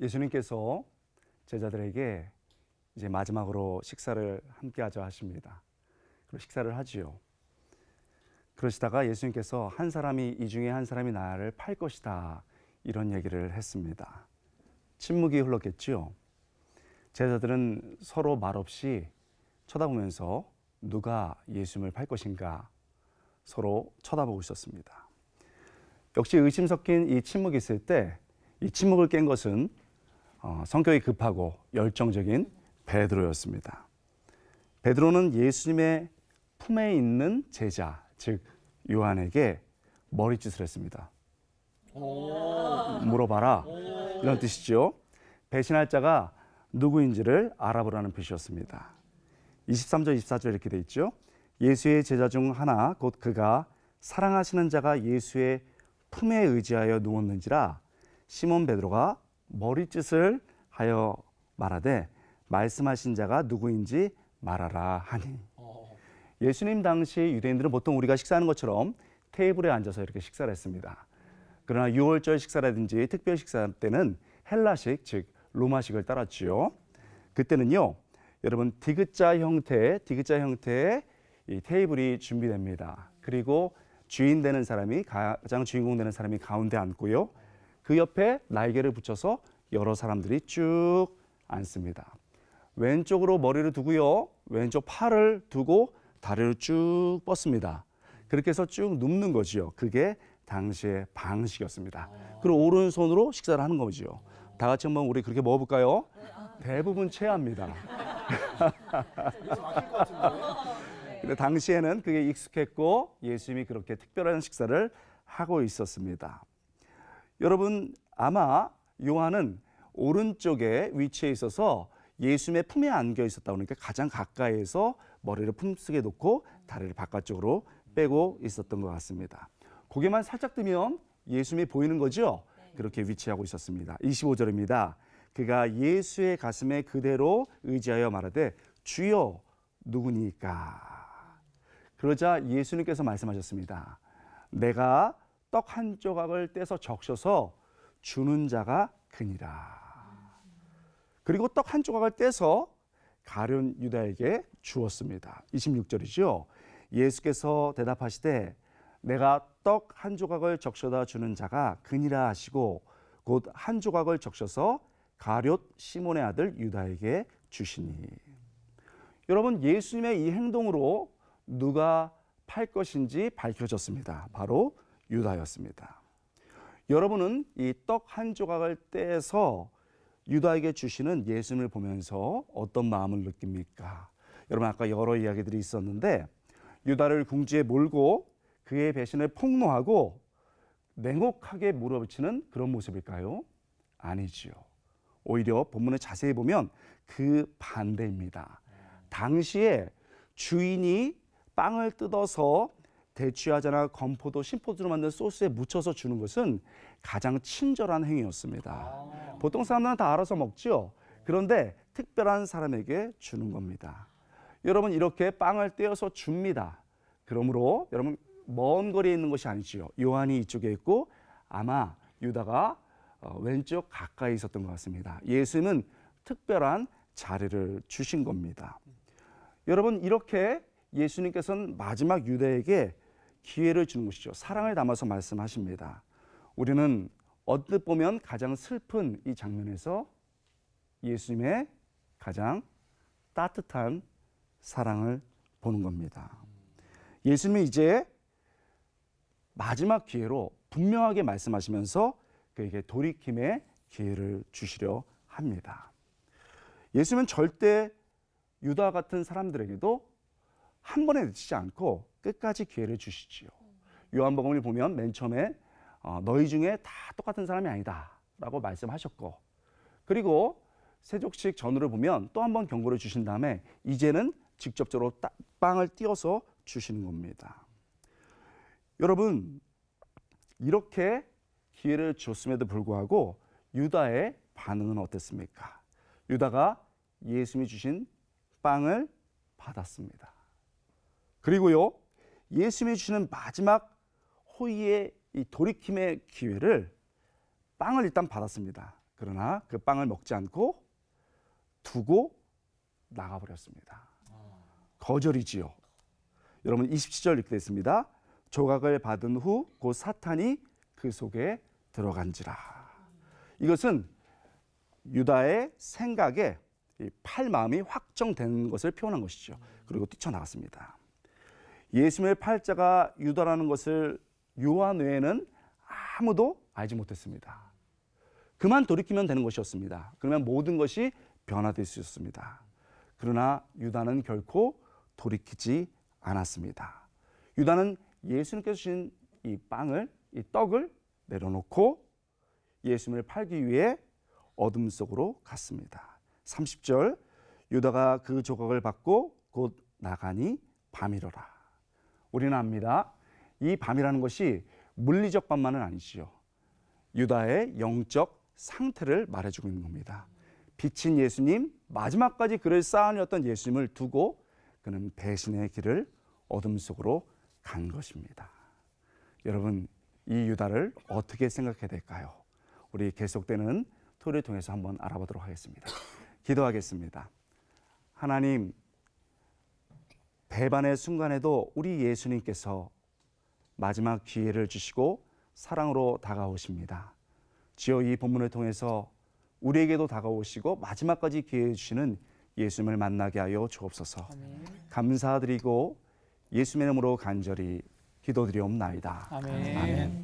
예수님께서 제자들에게 이제 마지막으로 식사를 함께 하자 하십니다. 그리고 식사를 하지요. 그러시다가 예수님께서 한 사람이 이 중에 한 사람이 나를 팔 것이다 이런 얘기를 했습니다. 침묵이 흘렀겠지요. 제자들은 서로 말없이 쳐다보면서 누가 예수님을 팔 것인가 서로 쳐다보고 있었습니다. 역시 의심 섞인 이 침묵이 있을 때 이 침묵을 깬 것은 어, 성격이 급하고 열정적인 베드로였습니다. 베드로는 예수님의 품에 있는 제자, 즉 요한에게 머리짓을 했습니다. 물어봐라. 이런 뜻이죠. 배신할 자가 누구인지를 알아보라는 뜻이었습니다. 23절, 24절 이렇게 돼 있죠. 예수의 제자 중 하나 곧 그가 사랑하시는 자가 예수의 품에 의지하여 누웠는지라 시몬 베드로가 머리짓을 하여 말하되 말씀하신 자가 누구인지 말하라 하니 예수님 당시 유대인들은 보통 우리가 식사하는 것처럼 테이블에 앉아서 이렇게 식사를 했습니다. 그러나 유월절 식사라든지 특별 식사 때는 헬라식 즉 로마식을 따랐지요. 그때는요, 여러분 디귿자 형태, 디귿자 형태의 이 테이블이 준비됩니다. 그리고 주인 되는 사람이 가장 주인공 되는 사람이 가운데 앉고요. 그 옆에 날개를 붙여서 여러 사람들이 쭉 앉습니다. 왼쪽으로 머리를 두고요. 왼쪽 팔을 두고 다리를 쭉 뻗습니다. 그렇게 해서 쭉 눕는 거지요. 그게 당시의 방식이었습니다. 그리고 오른손으로 식사를 하는 거지요. 다 같이 한번 우리 그렇게 먹어볼까요? 대부분 체합니다. 근데 당시에는 그게 익숙했고 예수님이 그렇게 특별한 식사를 하고 있었습니다. 여러분 아마 요한은 오른쪽에 위치해 있어서 예수님의 품에 안겨 있었다 그러니까 가장 가까이에서 머리를 품속에 놓고 다리를 바깥쪽으로 빼고 있었던 것 같습니다. 고개만 살짝 뜨면 예수님이 보이는 거죠. 그렇게 위치하고 있었습니다. 25절입니다. 그가 예수의 가슴에 그대로 의지하여 말하되 주여 누구니까 그러자 예수님께서 말씀하셨습니다. 내가 떡 한 조각을 떼서 적셔서 주는 자가 그니라. 그리고 떡 한 조각을 떼서 가룟 유다에게 주었습니다. 26절이죠. 예수께서 대답하시되 내가 떡 한 조각을 적셔다 주는 자가 그니라 하시고 곧 한 조각을 적셔서 가룟 시몬의 아들 유다에게 주시니. 여러분 예수님의 이 행동으로 누가 팔 것인지 밝혀졌습니다. 바로 유다였습니다. 여러분은 이 떡 한 조각을 떼서 유다에게 주시는 예수님을 보면서 어떤 마음을 느낍니까? 여러분 아까 여러 이야기들이 있었는데 유다를 궁지에 몰고 그의 배신을 폭로하고 냉혹하게 물어붙이는 그런 모습일까요? 아니지요. 오히려 본문을 자세히 보면 그 반대입니다. 당시에 주인이 빵을 뜯어서 대추야자나 건포도, 신포도로 만든 소스에 묻혀서 주는 것은 가장 친절한 행위였습니다. 보통 사람들은 다 알아서 먹죠. 그런데 특별한 사람에게 주는 겁니다. 여러분 이렇게 빵을 떼어서 줍니다. 그러므로 여러분 먼 거리에 있는 것이 아니지요. 요한이 이쪽에 있고 아마 유다가 어, 왼쪽 가까이 있었던 것 같습니다. 예수는 특별한 자리를 주신 겁니다. 여러분 이렇게 예수님께서는 마지막 유대에게 기회를 주는 것이죠. 사랑을 담아서 말씀하십니다. 우리는 언뜻 보면 가장 슬픈 이 장면에서 예수님의 가장 따뜻한 사랑을 보는 겁니다. 예수님이 이제 마지막 기회로 분명하게 말씀하시면서 그에게 돌이킴의 기회를 주시려 합니다. 예수님은 절대 유다 같은 사람들에게도 한 번에 늦지 않고 끝까지 기회를 주시지요. 요한복음을 보면 맨 처음에 어, 너희 중에 다 똑같은 사람이 아니다라고 말씀하셨고 그리고 세족식 전후를 보면 또 한 번 경고를 주신 다음에 이제는 직접적으로 빵을 띄어서 주시는 겁니다. 여러분 이렇게 기회를 줬음에도 불구하고 유다의 반응은 어땠습니까? 유다가 예수님이 주신 빵을 받았습니다. 그리고요, 예수님이 주시는 마지막 호의의 이 돌이킴의 기회를 빵을 일단 받았습니다. 그러나 그 빵을 먹지 않고 두고 나가버렸습니다. 거절이지요. 여러분 27절 이렇게 됐습니다. 조각을 받은 후 곧 사탄이 그 속에 들어간지라. 이것은 유다의 생각에 이 팔마음이 확정된 것을 표현한 것이죠. 그리고 뛰쳐나갔습니다. 예수님의 팔자가 유다라는 것을 요한 외에는 아무도 알지 못했습니다. 그만 돌이키면 되는 것이었습니다. 그러면 모든 것이 변화될 수 있었습니다. 그러나 유다는 결코 돌이키지 않았습니다. 유다는 예수님께서 주신 이 빵을, 이 떡을 내려놓고 예수님을 팔기 위해 어둠 속으로 갔습니다. 30절 유다가 그 조각을 받고 곧 나가니 밤이로라. 우리는 압니다. 이 밤이라는 것이 물리적 밤만은 아니지요. 유다의 영적 상태를 말해주고 있는 겁니다. 빛인 예수님, 마지막까지 그를 쌓아내었던 예수님을 두고 그는 배신의 길을 어둠 속으로 간 것입니다. 여러분, 이 유다를 어떻게 생각해야 될까요? 우리 계속되는 토를 통해서 한번 알아보도록 하겠습니다. 기도하겠습니다. 하나님, 배반의 순간에도 우리 예수님께서 마지막 기회를 주시고 사랑으로 다가오십니다. 지어 이 본문을 통해서 우리에게도 다가오시고 마지막까지 기회 주시는 예수님을 만나게 하여 주옵소서. 감사드리고 예수님의 이름으로 간절히 기도드리옵나이다. 아멘.